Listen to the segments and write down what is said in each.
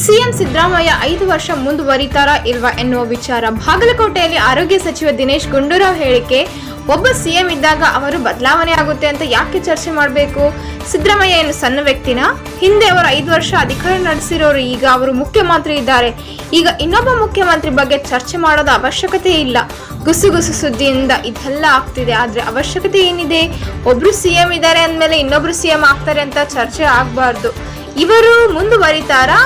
CM Siddaramaiah ಐದು ವರ್ಷ ಮುಂದುವರಿತಾರಾ ಇಲ್ವಾ ಎನ್ನುವ ವಿಚಾರ. ಬಾಗಲಕೋಟೆಯಲ್ಲಿ ಆರೋಗ್ಯ ಸಚಿವ ದಿನೇಶ್ ಗುಂಡೂರಾವ್ ಹೇಳಿಕೆ, ಒಬ್ಬ ಸಿಎಂ ಇದ್ದಾಗ ಅವರು ಬದಲಾವಣೆ ಆಗುತ್ತೆ ಅಂತ ಯಾಕೆ ಚರ್ಚೆ ಮಾಡಬೇಕು? ಸಿದ್ದರಾಮಯ್ಯ ಏನು ಸಣ್ಣ ವ್ಯಕ್ತಿನ? ಹಿಂದೆ ಅವರು ಐದು ವರ್ಷ ಅಧಿಕಾರ ನಡೆಸಿರೋರು, ಈಗ ಅವರು ಮುಖ್ಯಮಂತ್ರಿ ಇದ್ದಾರೆ. ಈಗ ಇನ್ನೊಬ್ಬ ಮುಖ್ಯಮಂತ್ರಿ ಬಗ್ಗೆ ಚರ್ಚೆ ಮಾಡೋದ ಅವಶ್ಯಕತೆ ಇಲ್ಲ. ಗುಸುಗುಸು ಸುದ್ದಿಯಿಂದ ಇದೆಲ್ಲ ಆಗ್ತಿದೆ, ಆದರೆ ಅವಶ್ಯಕತೆ ಏನಿದೆ? ಒಬ್ರು ಸಿಎಂ ಇದ್ದಾರೆ ಅಂದಮೇಲೆ ಇನ್ನೊಬ್ರು ಸಿಎಂ ಆಗ್ತಾರೆ ಅಂತ ಚರ್ಚೆ ಆಗಬಾರ್ದು. ಇವರು ಮುಂದುವರಿತಾರಾ?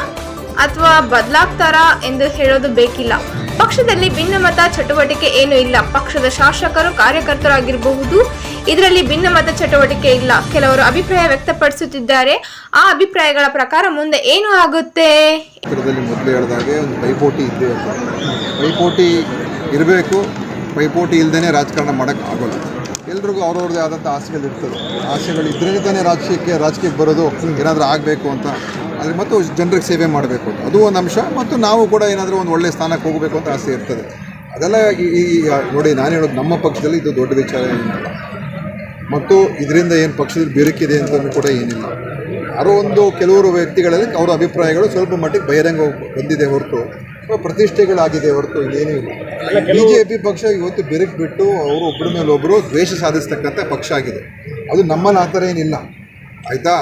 ಅಥವಾ ಬದಲಾಗ್ತಾರಾ ಎಂದು ಹೇಳೋದು ಬೇಕಿಲ್ಲ. ಪಕ್ಷದಲ್ಲಿ ಭಿನ್ನಮತ ಚಟುವಟಿಕೆ ಏನು ಇಲ್ಲ. ಪಕ್ಷದ ಶಾಸಕರು ಕಾರ್ಯಕರ್ತರಾಗಿರಬಹುದು. ಇದರಲ್ಲಿ ಭಿನ್ನಮತ ಚಟುವಟಿಕೆ ಇಲ್ಲ. ಕೆಲವರು ಅಭಿಪ್ರಾಯ ವ್ಯಕ್ತಪಡಿಸುತ್ತಿದ್ದಾರೆ. ಆ ಅಭಿಪ್ರಾಯಗಳ ಪ್ರಕಾರ ಮುಂದೆ ಏನು ಆಗುತ್ತೆ? ಪೈಪೋಟಿ ಪೈಪೋಟಿ ಇರಬೇಕು. ಪೈಪೋಟಿ ಇಲ್ಲದೇ ರಾಜಕಾರಣ ಮಾಡೋಕ್ಕೆ ಆಗೋಲ್ಲ. ಎಲ್ರಿಗೂ ಅವ್ರವ್ರದ್ದೇ ಆದಂಥ ಆಸೆಗಳು ಇರ್ತದೆ. ಆಸೆಗಳು ಇದ್ರೇ ತಾನೇ ರಾಜಕೀಯಕ್ಕೆ ರಾಜಕೀಯಕ್ಕೆ ಬರೋದು ಏನಾದರೂ ಆಗಬೇಕು ಅಂತ. ಆದರೆ ಮತ್ತು ಜನರಿಗೆ ಸೇವೆ ಮಾಡಬೇಕು ಅಂತ. ಅದು ಒಂದು ಅಂಶ. ಮತ್ತು ನಾವು ಕೂಡ ಏನಾದರೂ ಒಂದು ಒಳ್ಳೆಯ ಸ್ಥಾನಕ್ಕೆ ಹೋಗಬೇಕು ಅಂತ ಆಸೆ ಇರ್ತದೆ. ಅದೆಲ್ಲ ಈ ನೋಡಿ, ನಾನು ಹೇಳೋದು ನಮ್ಮ ಪಕ್ಷದಲ್ಲಿ ಇದು ದೊಡ್ಡ ವಿಚಾರ ಏನಿಲ್ಲ. ಮತ್ತು ಇದರಿಂದ ಏನು ಪಕ್ಷದಲ್ಲಿ ಇದೆ ಅಂತಲೂ ಕೂಡ ಏನಿಲ್ಲ. ಯಾರೋ ಒಂದು ಕೆಲವರು ವ್ಯಕ್ತಿಗಳಲ್ಲಿ ಅವರ ಅಭಿಪ್ರಾಯಗಳು ಸ್ವಲ್ಪ ಮಟ್ಟಿಗೆ ಬಹಿರಂಗ ಬಂದಿದೆ ಹೊರತು. ಪ್ರತಿಷ್ಠೆಗಳಾಗಿದೆ ಹೊರತು ಏನೂ ಇಲ್ಲ. ಬಿ ಜೆ ಪಿ ಪಕ್ಷ ಇವತ್ತು ಬೆರಕು ಬಿಟ್ಟು ಅವರು ಒಬ್ಬರ ಮೇಲೆ ಒಬ್ಬರು ದ್ವೇಷ ಸಾಧಿಸ್ತಕ್ಕಂಥ ಪಕ್ಷ ಆಗಿದೆ. ಅದು ನಮ್ಮಲ್ಲಿ ಆ ಥರ ಏನಿಲ್ಲ. ಆಯಿತಾ?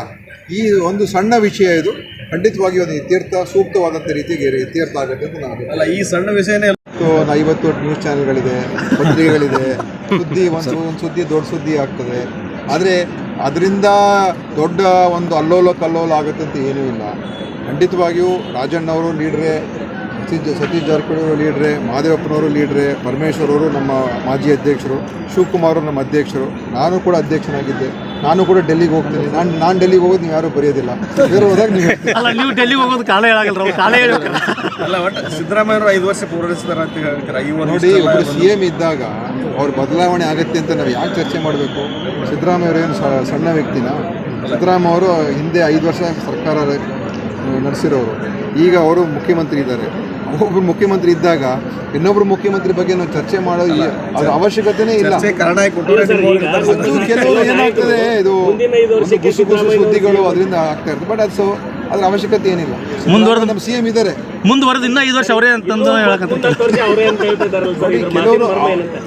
ಈ ಒಂದು ಸಣ್ಣ ವಿಷಯ ಇದು. ಖಂಡಿತವಾಗಿ ಒಂದು ಇತ್ಯರ್ಥ ಸೂಕ್ತವಾದಂಥ ರೀತಿಗೆ ಇತ್ಯರ್ಥ ಆಗುತ್ತೆ ಅಂತ ನಾನು ಅಲ್ಲ ಈ ಸಣ್ಣ ವಿಷಯನೇ ಇವತ್ತು ಒಂದು ಐವತ್ತು ನ್ಯೂಸ್ ಚಾನೆಲ್ಗಳಿದೆ ಪತ್ರಿಕೆಗಳಿದೆ. ಸುದ್ದಿ ಒಂದು ಒಂದು ಸುದ್ದಿ ದೊಡ್ಡ ಸುದ್ದಿ ಆಗ್ತದೆ. ಆದರೆ ಅದರಿಂದ ದೊಡ್ಡ ಒಂದು ಅಲ್ಲೋಲ ಕಲ್ಲೋಲ ಆಗುತ್ತೆ ಅಂತ ಏನೂ ಇಲ್ಲ. ಖಂಡಿತವಾಗಿಯೂ ರಾಜಣ್ಣವರು ಲೀಡ್ರೆ ಸತೀಶ್ ಸತೀಶ್ ಜಾರಕಿಹೊಳಿ ಅವರು ಲೀಡ್ರೆ ಮಹದೇವಪ್ಪನವರು ಲೀಡ್ರೆ ಪರಮೇಶ್ವರ್ ಅವರು ನಮ್ಮ ಮಾಜಿ ಅಧ್ಯಕ್ಷರು ಶಿವಕುಮಾರ್ ನಮ್ಮ ಅಧ್ಯಕ್ಷರು. ನಾನು ಕೂಡ ಅಧ್ಯಕ್ಷನಾಗಿದ್ದೆ. ನಾನು ಕೂಡ ಡೆಲ್ಲಿಗೆ ಹೋಗ್ತೀನಿ. ನಾನು ನಾನು ಡೆಲ್ಲಿಗೆ ಹೋಗೋದು ನೀವು ಯಾರು ಬರೆಯೋದಿಲ್ಲ. ಬೇರೆ ಹೋದಾಗ ನೀವು ಅಲ್ಲ ನೀವು ಡೆಲ್ಲಿಗೆ ಹೋಗೋದು ಕಾಲ ಅಲ್ಲ ಒಟ್ಟು ಸಿದ್ದರಾಮಯ್ಯವರು ಐದು ವರ್ಷ ಪೂರೈಸಿದಾರೆ ಅಂತ ಹೇಳ್ತಾರೆ. ನೋಡಿ ಒಬ್ಬರು ಸಿ ಎಂ ಇದ್ದಾಗ ಅವ್ರ ಬದಲಾವಣೆ ಆಗುತ್ತೆ ಅಂತ ನಾವು ಯಾಕೆ ಚರ್ಚೆ ಮಾಡಬೇಕು? ಸಿದ್ದರಾಮಯ್ಯ ಅವರು ಏನು ಸಣ್ಣ ವ್ಯಕ್ತಿನ? ಸಿದ್ದರಾಮಯ್ಯ ಅವರು ಹಿಂದೆ ಐದು ವರ್ಷ ಸರ್ಕಾರ ನಡೆಸಿರೋರು. ಈಗ ಅವರು ಮುಖ್ಯಮಂತ್ರಿ ಇದ್ದಾರೆ. ಒಬ್ಬರು ಮುಖ್ಯಮಂತ್ರಿ ಇದ್ದಾಗ ಇನ್ನೊಬ್ರು ಮುಖ್ಯಮಂತ್ರಿ ಬಗ್ಗೆ ನಾವು ಚರ್ಚೆ ಮಾಡೋದು ಈ- ಅದ್ರ ಅವಶ್ಯಕತೆನೇ ಇಲ್ಲ. ಚರ್ಚೆ ಕಾರಣ ಆಗಿ ಕೊಟ್ಟರೆ ಅದು ಕೆಲವು ಏನಾಗ್ತದೆ ಇದು ಒಂದು ಗುಸು ಗುಸು ಸುದ್ದಿಗಳು ಅದರಿಂದ ಆಗ್ತಾ ಇರ್ತದೆ. ಬಟ್ ಅದು ಸೊ ಅದ್ರ ಅವಶ್ಯಕತೆ ಏನಿಲ್ಲ. ಮುಂದುವರೆದ- ನಮ್ಮ ಸಿ ಎಂ ಇದ್ದಾರೆ ಮುಂದುವರೆದ ಇನ್ನೂ ಐದು ವರ್ಷ ಅವರೇ ಅಂತಂದು ಹೇಳಕಂತ ಕೆಲವರು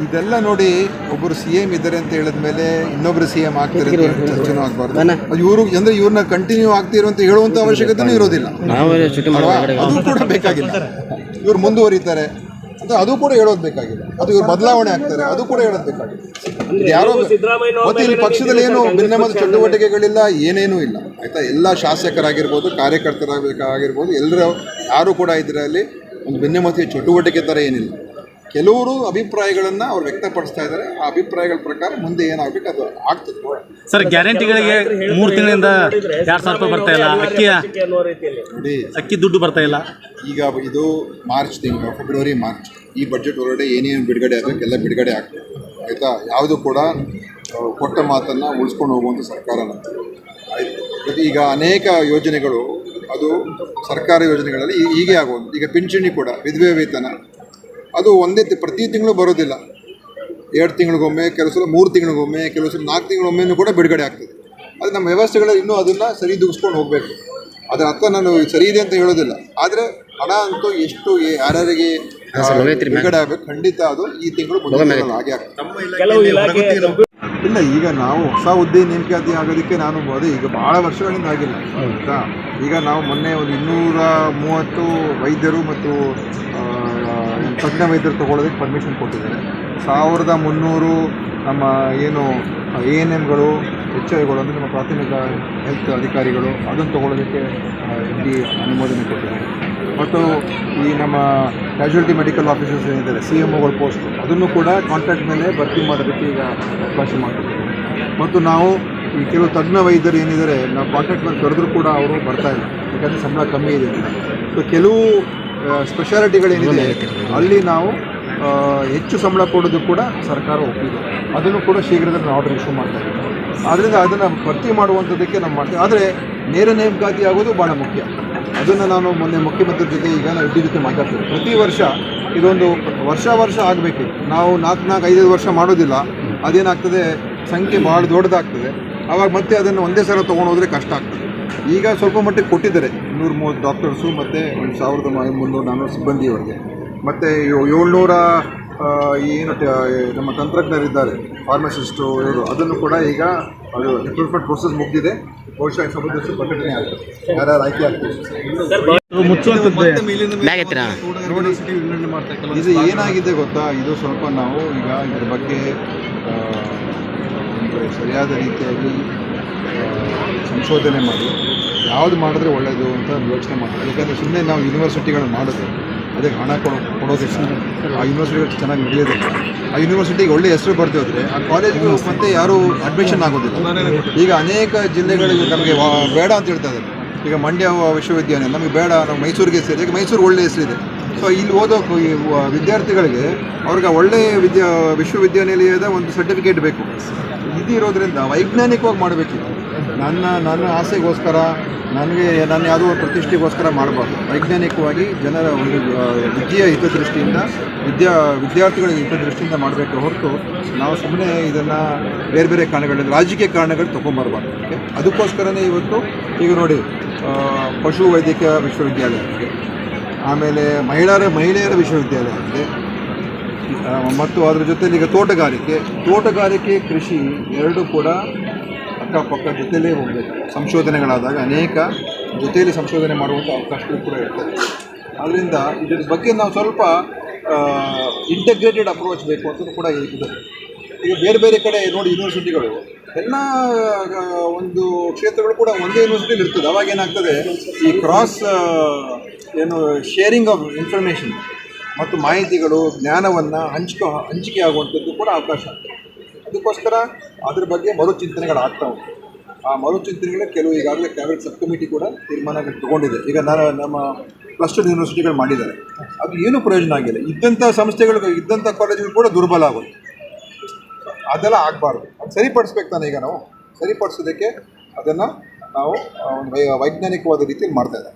ಇದೆಲ್ಲ ನೋಡಿ ಒಬ್ಬರು ಸಿ ಎಂ ಇದ್ದಾರೆ ಅಂತ ಹೇಳಿದ್ಮೇಲೆ ಇನ್ನೊಬ್ರು ಸಿ ಎಂ ಆಗ್ತಾರೆ ಅಂತ ಹೇಳಿ ಚರ್ಚೆನೂ ಆಗ್ಬಾರ್ದು. ಇವರು ಅಂದ್ರೆ ಇವ್ರನ್ನ ಕಂಟಿನ್ಯೂ ಆಗ್ತಿರೋ ಅಂತ ಹೇಳುವಂತ ಅವಶ್ಯಕತೆನೂ ಇರೋದಿಲ್ಲ? ಅದು ಕೂಡ ಬೇಕಾಗಿಲ್ಲ. ಇವ್ರು ಮುಂದುವರಿತಾರೆ. ಅಂತ ಅದು ಕೂಡ ಹೇಳೋದು ಬೇಕಾಗಿಲ್ಲ ಅದು ಇವ್ರು ಬದಲಾವಣೆ ಆಗ್ತಾರೆ. ಅದು ಕೂಡ ಹೇಳೋದು ಬೇಕಾಗಿಲ್ಲ ಯಾರೋ ಮತ್ತೆ ಇಲ್ಲಿ ಪಕ್ಷದಲ್ಲಿ ಏನು ಭಿನ್ನಮತ ಚಟುವಟಿಕೆಗಳಿಲ್ಲ ಏನೇನೂ ಇಲ್ಲ. ಆಯ್ತಾ? ಎಲ್ಲ ಶಾಸಕರಾಗಿರ್ಬೋದು ಕಾರ್ಯಕರ್ತರಾಗಬೇಕಾಗಿರ್ಬೋದು ಎಲ್ಲರೂ ಯಾರು ಕೂಡ ಇದರಲ್ಲಿ ಒಂದು ಭಿನ್ನಮತೀಯ ಚಟುವಟಿಕೆ ಥರ ಏನಿಲ್ಲ. ಕೆಲವರು ಅಭಿಪ್ರಾಯಗಳನ್ನು ಅವ್ರು ವ್ಯಕ್ತಪಡಿಸ್ತಾ ಇದ್ದಾರೆ. ಆ ಅಭಿಪ್ರಾಯಗಳ ಪ್ರಕಾರ ಮುಂದೆ ಏನಾಗಬೇಕು ಅದು ಆಗ್ತದೆ. ಸರ್ ಗ್ಯಾರಂಟಿಗಳಿಗೆ ಮೂರು ತಿಂಗಳಿಂದ ಎರಡು ಸಾವಿರ ರೂಪಾಯಿ ಬರ್ತಾ ಇಲ್ಲ. ಅಕ್ಕಿಯ ನೋಡಿ ಅಕ್ಕಿ ದುಡ್ಡು ಬರ್ತಾ ಇಲ್ಲ. ಈಗ ಇದು ಮಾರ್ಚ್ ತಿಂಗಳು ಫೆಬ್ರವರಿ ಮಾರ್ಚ್. ಈ ಬಜೆಟ್ ಒಳಗಡೆ ಏನೇನು ಬಿಡುಗಡೆ ಆಗಬೇಕು ಎಲ್ಲ ಬಿಡುಗಡೆ ಆಗ್ತದೆ. ಆಯಿತಾ? ಯಾವುದು ಕೂಡ ಕೊಟ್ಟ ಮಾತನ್ನು ಉಳಿಸ್ಕೊಂಡು ಹೋಗುವಂಥ ಸರ್ಕಾರ ಆಯಿತು. ಈಗ ಅನೇಕ ಯೋಜನೆಗಳು ಅದು ಸರ್ಕಾರಿ ಯೋಜನೆಗಳಲ್ಲಿ ಹೀಗೆ ಆಗುವುದು ಈಗ ಪಿಂಚಣಿ ಕೂಡ ವಿಧವೆ ವೇತನ ಅದು ಒಂದೇ ಪ್ರತಿ ತಿಂಗಳು ಬರೋದಿಲ್ಲ. ಎರಡು ತಿಂಗಳಿಗೊಮ್ಮೆ ಕೆಲವು ಸಲ ಮೂರು ತಿಂಗಳಿಗೊಮ್ಮೆ ಕೆಲವು ಸಲ ನಾಲ್ಕು ತಿಂಗಳಿಗೊಮ್ಮೆನೂ ಕೂಡ ಬಿಡುಗಡೆ ಆಗ್ತದೆ. ಅದು ನಮ್ಮ ವ್ಯವಸ್ಥೆಗಳಲ್ಲಿ ಇನ್ನೂ ಅದನ್ನು ಸರಿದೂಗಿಸ್ಕೊಂಡು ಹೋಗಬೇಕು. ಅದರ ಅರ್ಥ ನಾನು ಸರಿ ಇದೆ ಅಂತ ಹೇಳೋದಿಲ್ಲ. ಆದರೆ ಹಣ ಅಂತೂ ಎಷ್ಟು ಯಾರ್ಯಾರಿಗೆ ಬಿಡುಗಡೆ ಆಗಬೇಕು ಖಂಡಿತ ಅದು ಈ ತಿಂಗಳು ಹಾಗೆ ಆಗ್ತದೆ. ಇಲ್ಲ ಈಗ ನಾವು ಹೊಸ ಹುದ್ದೆ ನೇಮಕಾತಿ ಆಗೋದಕ್ಕೆ ನಾನು ಅದೇ ಈಗ ಭಾಳ ವರ್ಷಗಳಿಂದ ಆಗಿಲ್ಲ. ಆಯ್ತಾ ಈಗ ನಾವು ಮೊನ್ನೆ ಒಂದು ಇನ್ನೂರ ಮೂವತ್ತು ವೈದ್ಯರು ಮತ್ತು ಆ, ತಜ್ಞ ವೈದ್ಯರು ತಗೊಳ್ಳೋದಕ್ಕೆ ಪರ್ಮಿಷನ್ ಕೊಟ್ಟಿದ್ದಾರೆ. ಸಾವಿರದ ಮುನ್ನೂರು ನಮ್ಮ ಏನು ಎ ಎನ್ ಎಮ್ಗಳು ಎಚ್ ಐಗಳು ಅಂದರೆ ನಮ್ಮ ಪ್ರಾಥಮಿಕ ಹೆಲ್ತ್ ಅಧಿಕಾರಿಗಳು ಅದನ್ನು ತಗೊಳ್ಳೋದಕ್ಕೆ ಇಲ್ಲಿ ಅನುಮೋದನೆ ಕೊಟ್ಟಿದ್ದಾರೆ. ಮತ್ತು ಈ ನಮ್ಮ ಕ್ಯಾಶುಯಾಲಿಟಿ ಮೆಡಿಕಲ್ ಆಫೀಸರ್ಸ್ ಏನಿದ್ದಾರೆ ಸಿ ಎಂ ಒಗಳ ಪೋಸ್ಟ್ ಅದನ್ನು ಕೂಡ ಕಾಂಟ್ರಾಕ್ಟ್ ಮೇಲೆ ಭರ್ತಿ ಮಾಡೋದಕ್ಕೆ ಈಗ ಅವಕಾಶ ಮಾಡಿಕೊಟ್ಟಿದ್ದಾರೆ. ಮತ್ತು ನಾವು ಈ ಕೆಲವು ತಜ್ಞ ವೈದ್ಯರು ಏನಿದ್ದಾರೆ, ನಾವು ಕಾಂಟ್ರಾಕ್ಟ್ ಮೇಲೆ ಕರೆದ್ರೂ ಕೂಡ ಅವರು ಬರ್ತಾ ಇಲ್ಲ. ಯಾಕಂದರೆ ಸಂಬಳ ಕಮ್ಮಿ ಇದೆ ಸೊ ಕೆಲವು ಸ್ಪೆಷಾಲಿಟಿಗಳೇನಿದೆ ಅಲ್ಲಿ ನಾವು ಹೆಚ್ಚು ಸಂಬಳ ಕೊಡೋದು ಕೂಡ ಸರ್ಕಾರ ಒಪ್ಪಿದೆ. ಅದನ್ನು ಕೂಡ ಶೀಘ್ರದಲ್ಲಿ ಆರ್ಡರ್ ಇಶ್ಯೂ ಮಾಡ್ತಾ ಇದ್ದೀವಿ ಆದ್ದರಿಂದ ಅದನ್ನು ಭರ್ತಿ ಮಾಡುವಂಥದ್ದಕ್ಕೆ ನಾವು ಮಾಡ್ತೀವಿ. ಆದರೆ ನೇರ ನೇಮಕಾತಿ ಆಗೋದು ಭಾಳ ಮುಖ್ಯ. ಅದನ್ನು ನಾನು ಮೊನ್ನೆ ಮುಖ್ಯಮಂತ್ರಿ ಜೊತೆ ಈಗ ನಾವು ಇಡ್ಡಿ ಜೊತೆ ಮಾತಾಡ್ತೀವಿ. ಪ್ರತಿ ವರ್ಷ ಇದೊಂದು ವರ್ಷ ವರ್ಷ ಆಗಬೇಕು. ನಾವು ನಾಲ್ಕು ನಾಲ್ಕು ಐದೈದು ವರ್ಷ ಮಾಡೋದಿಲ್ಲ. ಅದೇನಾಗ್ತದೆ? ಸಂಖ್ಯೆ ಭಾಳ ದೊಡ್ಡದಾಗ್ತದೆ. ಆವಾಗ ಮತ್ತೆ ಅದನ್ನು ಒಂದೇ ಸಲ ತೊಗೊಂಡು ಹೋದರೆ ಕಷ್ಟ ಆಗ್ತದೆ. ಈಗ ಸ್ವಲ್ಪ ಮಟ್ಟಿಗೆ ಕೊಟ್ಟಿದ್ದಾರೆ. ಇನ್ನೂರ ಮೂವತ್ತು ಡಾಕ್ಟರ್ಸು ಮತ್ತು ಒಂದು ಸಾವಿರದ ಮ- ಮುನ್ನೂರು ನಾನ್ನೂರು ಸಿಬ್ಬಂದಿಯವರಿಗೆ. ಮತ್ತು ಏಳ್ನೂರ ಏನು ನಮ್ಮ ತಂತ್ರಜ್ಞರಿದ್ದಾರೆ ಫಾರ್ಮಸಿಸ್ಟು ಇವರು. ಅದನ್ನು ಕೂಡ ಈಗ ಅದು ರಿಕ್ರೂಟ್ಮೆಂಟ್ ಪ್ರೋಸೆಸ್ ಮುಗಿದಿದೆ. ಬಹುಶಃ ಸಂಬಂಧಿಸಿ ಸಂಬಂಧಿಸಿದ ಪ್ರಕಟಣೆ ಆಗ್ತದೆ. ಯಾರ್ಯಾರು ಆಯ್ಕೆ ಆಗ್ತದೆ. ಇದು ಏನಾಗಿದೆ ಗೊತ್ತಾ? ಇದು ಸ್ವಲ್ಪ ನಾವು ಈಗ ಇದ್ರ ಬಗ್ಗೆ ಸರಿಯಾದ ರೀತಿಯಾಗಿ ಸಂಶೋಧನೆ ಮಾಡಿ, ಯಾವುದು ಮಾಡಿದ್ರೆ ಒಳ್ಳೆಯದು ಅಂತ ಯೋಚನೆ ಮಾಡ್ತಾರೆ. ಯಾಕಂದರೆ ಸುಮ್ಮನೆ ನಾವು ಯೂನಿವರ್ಸಿಟಿಗಳನ್ನ ಮಾಡಿದ್ರೆ ಅದಕ್ಕೆ ಹಣ ಕೊಡೋ ಕೊಡೋದಿಲ್ಲ ಆ ಯೂನಿವರ್ಸಿಟಿಗಳು ಚೆನ್ನಾಗಿ ನಡೆಯೋದಿಲ್ಲ ಆ ಯೂನಿವರ್ಸಿಟಿಗೆ ಒಳ್ಳೆ ಹೆಸರು ಬರ್ತಿದ್ರೆ ಆ ಕಾಲೇಜ್ಗೆ ಮತ್ತೆ ಯಾರೂ ಅಡ್ಮಿಷನ್ ಆಗೋದಿಲ್ಲ. ಈಗ ಅನೇಕ ಜಿಲ್ಲೆಗಳಿಗೆ ನಮಗೆ ಬೇಡ ಅಂತ ಹೇಳ್ತಾ ಇದ್ದಾರೆ. ಈಗ ಮಂಡ್ಯ ವಿಶ್ವವಿದ್ಯಾಲಯ ನಮಗೆ ಬೇಡ, ನಾವು ಮೈಸೂರಿಗೆ ಹೆಸರಿದೆ ಈಗ ಮೈಸೂರು ಒಳ್ಳೆ ಹೆಸರಿದೆ ಸೊ ಇಲ್ಲಿ ಓದೋ ವಿದ್ಯಾರ್ಥಿಗಳಿಗೆ ಅವ್ರಿಗೆ ಒಳ್ಳೆಯ ವಿದ್ಯಾ, ವಿಶ್ವವಿದ್ಯಾನಿಲಯದ ಒಂದು ಸರ್ಟಿಫಿಕೇಟ್ ಬೇಕು. ಇದು ಇರೋದ್ರಿಂದ ವೈಜ್ಞಾನಿಕವಾಗಿ ಮಾಡಬೇಕು ನನ್ನ ನನ್ನ ಆಸೆಗೋಸ್ಕರ, ನನಗೆ ನಾನು ಯಾವುದೋ ಒಂದು ಪ್ರತಿಷ್ಠೆಗೋಸ್ಕರ ಮಾಡಬಾರ್ದು ವೈಜ್ಞಾನಿಕವಾಗಿ ಜನರ ಒಂದು ವಿದ್ಯೆಯ ಹಿತದೃಷ್ಟಿಯಿಂದ, ವಿದ್ಯಾ, ವಿದ್ಯಾರ್ಥಿಗಳ ಹಿತದೃಷ್ಟಿಯಿಂದ ಮಾಡಬೇಕು ಹೊರತು ನಾವು ಸುಮ್ಮನೆ ಇದನ್ನು ಬೇರೆ ಬೇರೆ ಕಾರಣಗಳಿಂದ ರಾಜಕೀಯ ಕಾರಣಗಳು ತೊಗೊಂಬರ್ಬಾರ್ದು. ಓಕೆ ಅದಕ್ಕೋಸ್ಕರನೇ ಇವತ್ತು, ಈಗ ನೋಡಿ ಪಶು ವೈದ್ಯಕೀಯ ವಿಶ್ವವಿದ್ಯಾಲಯ ಇದೆ. ಆಮೇಲೆ ಮಹಿಳೆಯರ ಮಹಿಳೆಯರ ವಿಶ್ವವಿದ್ಯಾಲಯ ಇದೆ. ಮತ್ತು ಅದರ ಜೊತೆಲಿ ಈಗ ತೋಟಗಾರಿಕೆ. ತೋಟಗಾರಿಕೆ, ಕೃಷಿ ಎರಡೂ ಕೂಡ ಅಕ್ಕಪಕ್ಕ ಜೊತೆಯಲ್ಲೇ ಹೋಗಬೇಕು. ಸಂಶೋಧನೆಗಳಾದಾಗ ಅನೇಕ ಜೊತೆಯಲ್ಲಿ ಸಂಶೋಧನೆ ಮಾಡುವಂಥ ಅವಕಾಶಗಳು ಕೂಡ ಇರ್ತದೆ. ಅದರಿಂದ ಇದರ ಬಗ್ಗೆ ನಾವು ಸ್ವಲ್ಪ ಇಂಟಗ್ರೇಟೆಡ್ ಅಪ್ರೋಚ್ ಬೇಕು ಅಂತ ಕೂಡ ಇದೆ ಈಗ ಬೇರೆ ಬೇರೆ ಕಡೆ ನೋಡಿ ಯೂನಿವರ್ಸಿಟಿಗಳು ಎಲ್ಲ ಒಂದು ಕ್ಷೇತ್ರಗಳು ಕೂಡ ಒಂದೇ ಯೂನಿವರ್ಸಿಟಿಲಿ ಇರ್ತದೆ. ಅವಾಗ ಏನಾಗ್ತದೆ, ಈ ಕ್ರಾಸ್ ಏನು ಶೇರಿಂಗ್ ಆಫ್ ಇನ್ಫಾರ್ಮೇಷನ್ ಮತ್ತು ಮಾಹಿತಿಗಳು, ಜ್ಞಾನವನ್ನು ಹಂಚ್ಕೊ, ಹಂಚಿಕೆ ಆಗುವಂಥದ್ದು ಕೂಡ ಅವಕಾಶ ಆಗ್ತದೆ. ಅದಕ್ಕೋಸ್ಕರ ಅದ್ರ ಬಗ್ಗೆ ಮರುಚಿಂತನೆಗಳು ಆಗ್ತಾ ಉಂಟು. ಆ ಮರುಚಿಂತನೆಗಳೇ ಕೆಲವು ಈಗಾಗಲೇ ಕ್ಯಾಬಿನೆಟ್ ಸಬ್ ಕಮಿಟಿ ಕೂಡ ತೀರ್ಮಾನಗಳು ತಗೊಂಡಿದೆ. ಈಗ ನಾನು ನಮ್ಮ ಕ್ಲಸ್ಟರ್ ಯೂನಿವರ್ಸಿಟಿಗಳು ಮಾಡಿದ್ದಾರೆ. ಅದು ಏನು ಪ್ರಯೋಜನ ಆಗಿಲ್ಲ. ಇದ್ದಂಥ ಸಂಸ್ಥೆಗಳು, ಇದ್ದಂಥ ಕಾಲೇಜುಗಳು ಕೂಡ ದುರ್ಬಲ ಆಗುತ್ತೆ ಅದೆಲ್ಲ ಆಗಬಾರ್ದು. ಅದು ಸರಿಪಡಿಸ್ಬೇಕು ತಾನೆ ಈಗ ನಾವು. ಸರಿಪಡಿಸೋದಕ್ಕೆ ಅದನ್ನು ನಾವು ವೈಜ್ಞಾನಿಕವಾದ ರೀತಿಯಲ್ಲಿ ಮಾಡ್ತಾ ಇದ್ದಾರೆ.